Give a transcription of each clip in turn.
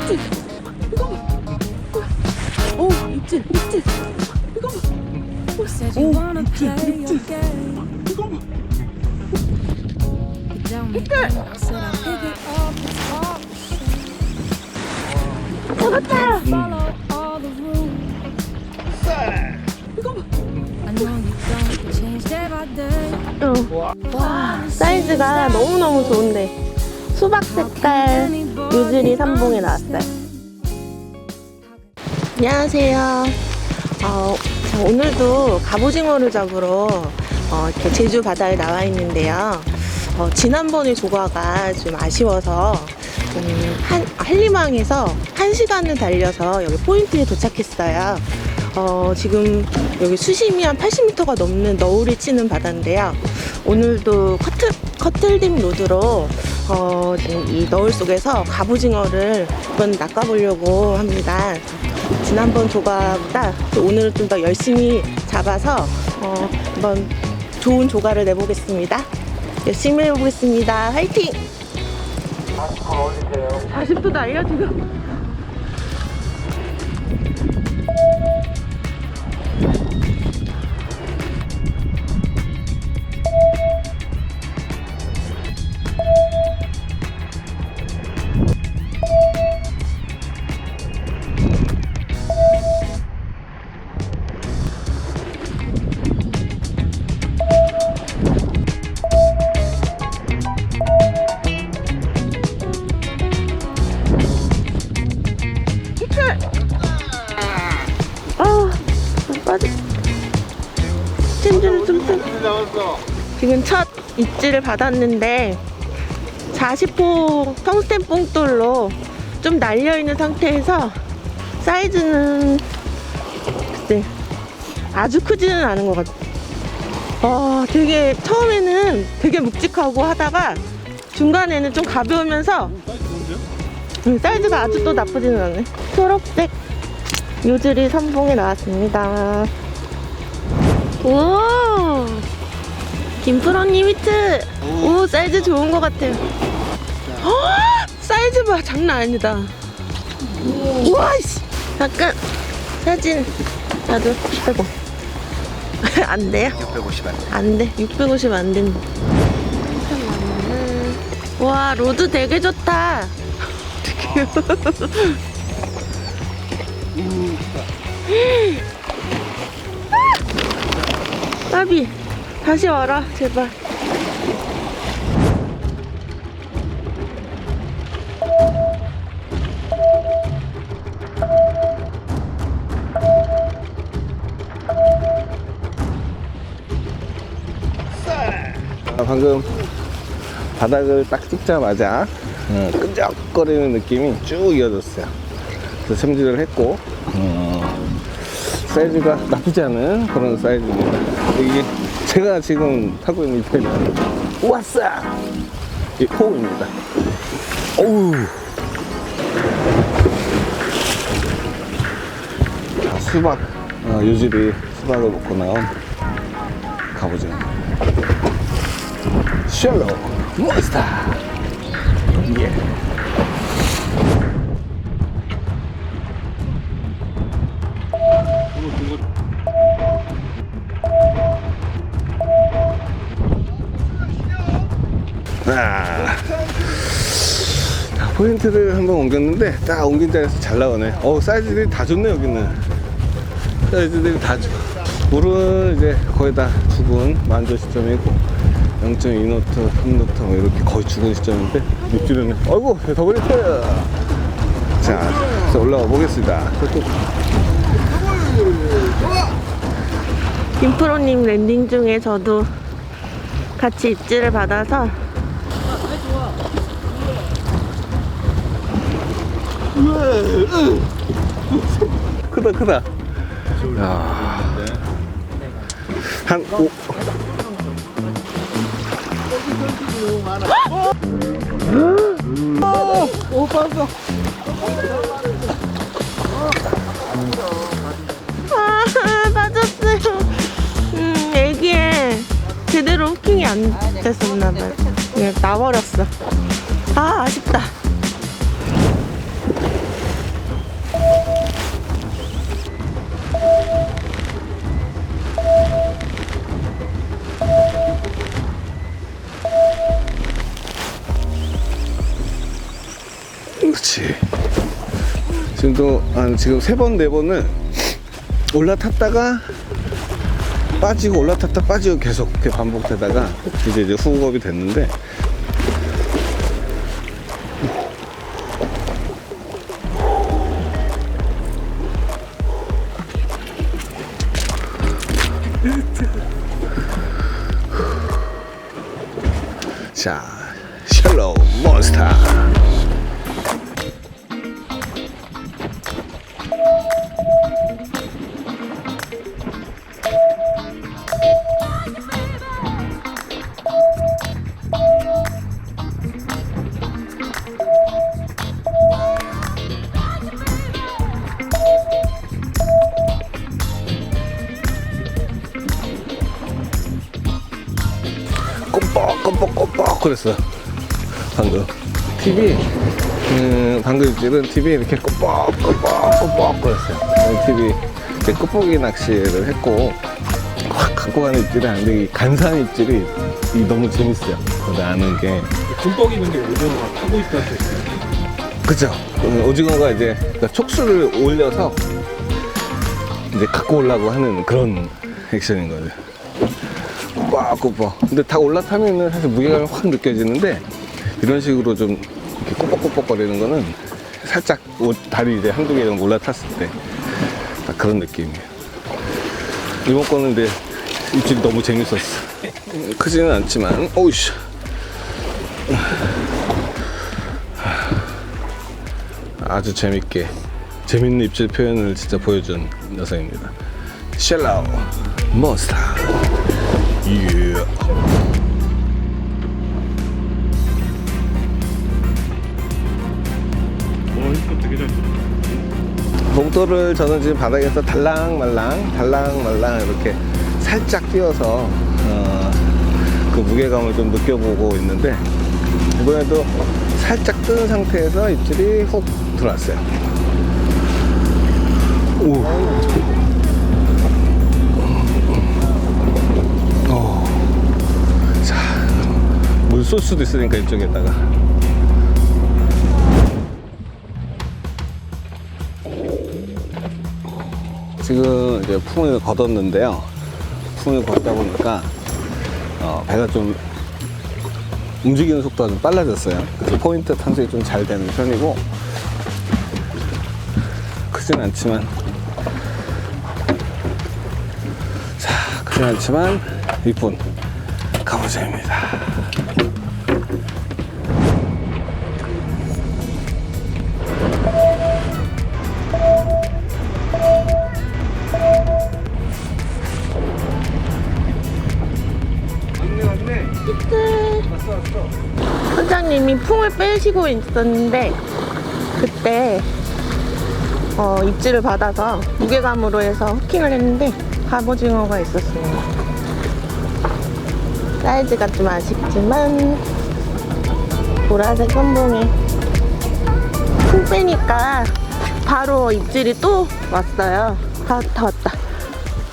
오, 입질, 입질. 이거 봐. 오, 입질, 입질. 이거 봐. Said you wanna play your game. 이거 봐. 잡았다. 이거 봐. 어. 와, 사이즈가 너무너무 좋은데. 수박 색깔 유즈리 삼봉에 나왔어요. 안녕하세요. 어, 자, 오늘도 갑오징어를 잡으러 어, 이렇게 제주 바다에 나와 있는데요. 어, 지난번에 조과가 좀 아쉬워서 음, 한, 한림항에서 한 시간을 달려서 여기 포인트에 도착했어요. 어, 지금 여기 수심이 한 80m가 넘는 너울이 치는 바다인데요. 오늘도 커틀, 커틀dim로드로 어, 지금 이 너울 속에서 갑오징어를 한번 낚아보려고 합니다. 지난번 조과보다 또 오늘은 좀 더 열심히 잡아서 어, 한번 좋은 조과를 내보겠습니다. 열심히 해보겠습니다. 화이팅! 40도 날려 지금. 입질을 받았는데 40호 텅스텐 뽕돌로 좀 날려있는 상태에서 사이즈는 글쎄 아주 크지는 않은 것 같아. 어, 되게 처음에는 되게 묵직하고 하다가 중간에는 좀 가벼우면서 음, 사이즈가 아주 또 나쁘지는 않네. 초록색 요즈리 선봉에 나왔습니다. 오! 김프로님 히트! 오, 사이즈 좋은 것 같아요. 헉! 사이즈 봐, 장난 아니다. 우와, 씨! 잠깐, 사진, 나도 빼고. 안 돼요? 650원. 안 돼. 650 안 된다. 와, 로드 되게 좋다. 나비, 다시 와라, 제발. 아, 방금 바닥을 딱 찍자마자 어, 끈적거리는 느낌이 쭉 이어졌어요. 그래서 챔질을 했고 어, 사이즈가 나쁘지 않은 그런 사이즈입니다. 이게 제가 지금 타고 있는 이 배는 우와싸 이 포우입니다. 어우 자, 수박 어, 유지리 수박을 먹고 나온 가보죠. 셜로 몬스터 예. 포인트를 한번 옮겼는데 딱 옮긴 자리에서 잘 나오네. 어 사이즈들이 다 좋네 여기는. 사이즈들이 다 좋아. 물은 이제 거의 다 죽은 만조 시점이고 0.2노트, 3노트 뭐 이렇게 거의 죽은 시점인데 입질은 아이고 더블리트 자 올라가 보겠습니다 김프로님 랜딩 중에 저도 같이 입질을 받아서 크다 크다. 야. 한 오. 아 빠졌어요. 음 애기에 제대로 후킹이 안 됐었나 봐요. 그냥 나버렸어. 아 아쉽다 지금도 한 지금 세 번 네 번을 올라탔다가 빠지고 올라탔다 빠지고 계속 이렇게 반복되다가 이제 이제 후업이 됐는데. 자 셜로우 몬스터 그랬어 방금. TV 음, 방금 입질은 TV 이렇게 꼬뻑 꼬뻑 꼬뻑 그랬어요. TV 이제 끝보기 낚시를 했고 확 갖고 가는 입질이 아닌데 이 간산 입질이 이 너무 재밌어요. 그거 아는 게. 군뻑 있는 게 오징어가 타고 뜻이에요. 그죠 음, 오징어가 이제 그러니까 촉수를 올려서 이제 갖고 오려고 하는 그런 액션인 거죠 꼬박꼬박 근데 다 올라타면은 사실 무게감이 확 느껴지는데 이런 식으로 좀 이렇게 꼬박꼬박 거리는 거는 살짝 옷, 다리 이제 한두 개 정도 올라탔을 때 딱 그런 느낌이에요. 이번 거는 근데 입질이 너무 재밌었어. 음, 크지는 않지만 오우씨. 아주 재밌게 재밌는 입질 표현을 진짜 보여준 녀석입니다. 쉘라우 몬스터 이거 되게 잘. 봉돌을 저는 지금 바닥에서 달랑말랑 달랑말랑 이렇게 살짝 띄어서 어, 그 무게감을 좀 느껴보고 있는데 이번에도 살짝 뜬 상태에서 입질이 훅 들어왔어요 오. 쏠 수도 있으니까 이쪽에다가 지금 이제 풍을 걷었는데요. 풍을 걷다 보니까 어, 배가 좀 움직이는 속도가 좀 빨라졌어요. 그래서 포인트 탐색이 좀 잘 되는 편이고 크진 않지만 자 크진 않지만 이쁜 갑오징입니다. 빼시고 있었는데 그때 어, 입질을 받아서 무게감으로 해서 후킹을 했는데 갑오징어가 있었습니다. 사이즈가 좀 아쉽지만 보라색 선봉에 풍 빼니까 바로 입질이 또 왔어요. 다, 다 왔다.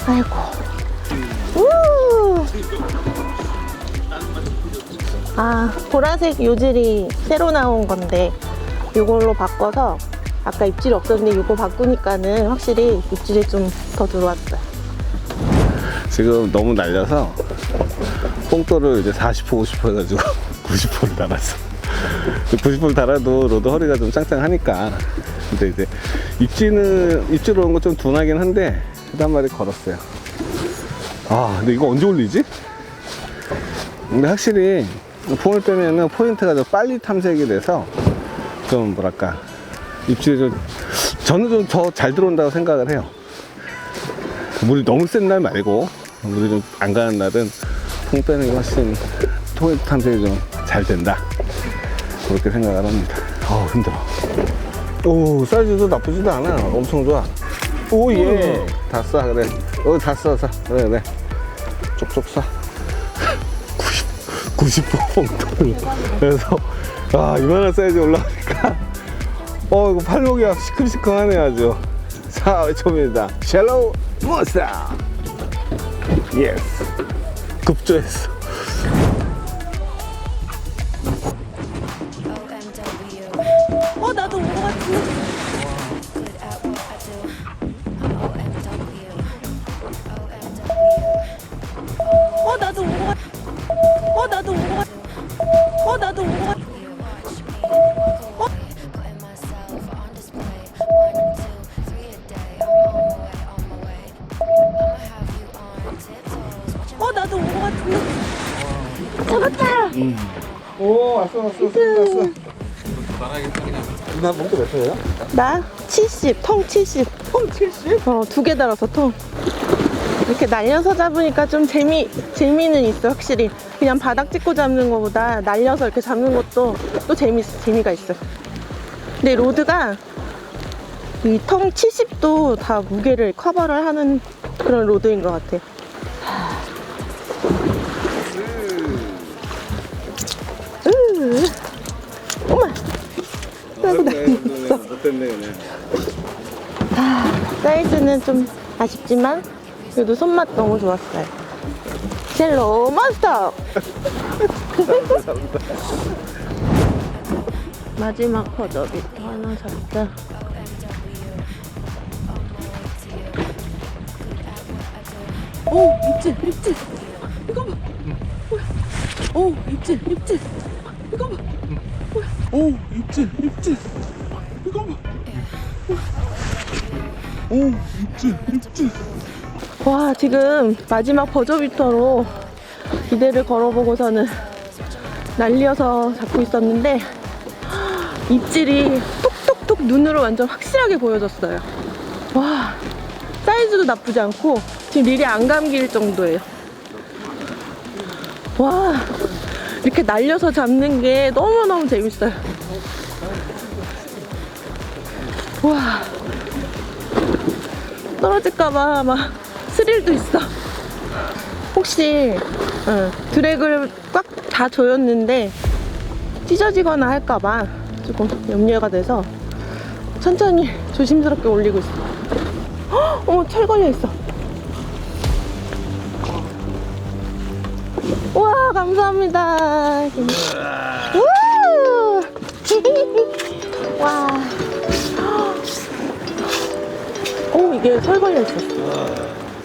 아이고. 우! 아, 보라색 요질이 새로 나온 건데 이걸로 바꿔서 아까 입질이 없었는데 이거 바꾸니까는 확실히 입질이 좀 더 들어왔어요. 지금 너무 날려서 뽕돌을 이제 40호, 50호 해가지고 90호를 달았어. 90호를 달아도 로드 허리가 좀 짱짱하니까. 근데 이제 입지는, 입질 오는 거 좀 둔하긴 한데, 그한 마리 걸었어요. 아, 근데 이거 언제 올리지? 근데 확실히 폼을 빼면은 포인트가 좀 빨리 탐색이 돼서 좀 뭐랄까, 입질이 좀, 저는 좀 더 잘 들어온다고 생각을 해요. 물이 너무 센 날 말고 물이 좀 안 가는 날은 통 빼는 게 훨씬 토익 탐색이 좀 잘 된다. 그렇게 생각을 합니다. 어 힘들어. 오 사이즈도 나쁘지도 않아. 엄청 좋아. 오예다 쏴 그래. 어다 쏴, 쏴. 그래 그래. 쪽쪽 쏴 90, 90호 봉돌 그래서 아 이만한 사이즈 올라가니까. 어 이거 팔목이 시큼시큼하네 아주. 자 외쳐봅니다. 샬로우 몬스터. 예스 급조했어 왔어 누나 몸도 몇 살이야? 나 70, 통 70. 통 70? 어, 두 개 달아서 통. 이렇게 날려서 잡으니까 좀 재미, 재미는 있어, 확실히. 그냥 바닥 찍고 잡는 것보다 날려서 이렇게 잡는 것도 또 재미, 재미가 있어. 근데 로드가 이 통 70도 다 무게를 커버를 하는 그런 로드인 것 같아. 으, 어머! 아이고, 나 못됐네. 그냥. 사이즈는 좀 아쉽지만 그래도 손맛 너무 좋았어요. 젤로 몬스터! 마지막 퍼저비터 하나 잡자. 오 입질 입질 이거 봐. 오 입질 입질 이거 봐 오 입질 입질 이거 봐. 오 입질 입질 와, 지금 마지막 버저비터로 기대를 걸어보고서는 날려서 잡고 있었는데 입질이 톡톡톡 눈으로 완전 확실하게 보여졌어요. 와, 사이즈도 나쁘지 않고 지금 릴이 안 감길 정도예요. 와, 이렇게 날려서 잡는 게 너무너무 재밌어요. 와, 떨어질까봐 막 스릴도 있어. 혹시 어, 드랙을 꽉 다 조였는데 찢어지거나 할까봐 조금 염려가 돼서 천천히 조심스럽게 올리고 있어. 헉, 어머 철 걸려 있어. 감사합니다. 우! 와. 오 이게 철 걸려 있었어.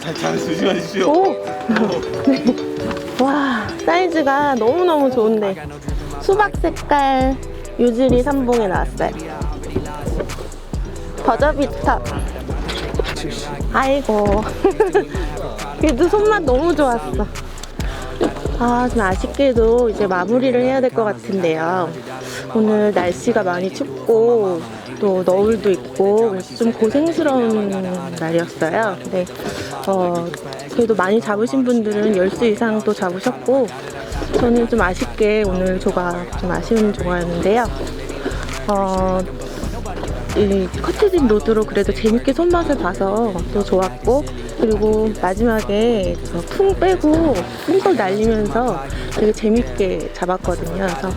잘 조심하십시오 오! 네. 와, 사이즈가 너무너무 좋은데. 수박 색깔 유즈리 삼봉에 나왔어요. 버저비터. 아이고. 그래도 손맛 너무 좋았어. 아, 좀 아쉽게도 이제 마무리를 해야 될 것 같은데요. 오늘 날씨가 많이 춥고 또 너울도 있고 좀 고생스러운 날이었어요. 근데 어, 그래도 많이 잡으신 분들은 10수 이상 또 잡으셨고 저는 좀 아쉽게 오늘 조가 좀 아쉬운 조가였는데요. 어, 이 커트진 로드로 그래도 재밌게 손맛을 봐서 또 좋았고 그리고 마지막에 저풍 빼고 삥걸 날리면서 되게 재밌게 잡았거든요. 그래서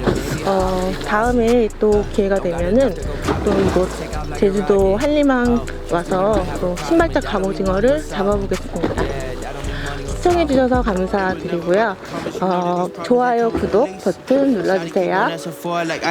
어, 다음에 또 기회가 되면은 또 이곳 제주도 한림항 와서 또 신발짝 갑오징어를 잡아보겠습니다. 시청해주셔서 감사드리고요. 어, 좋아요, 구독 버튼 눌러주세요. Four, like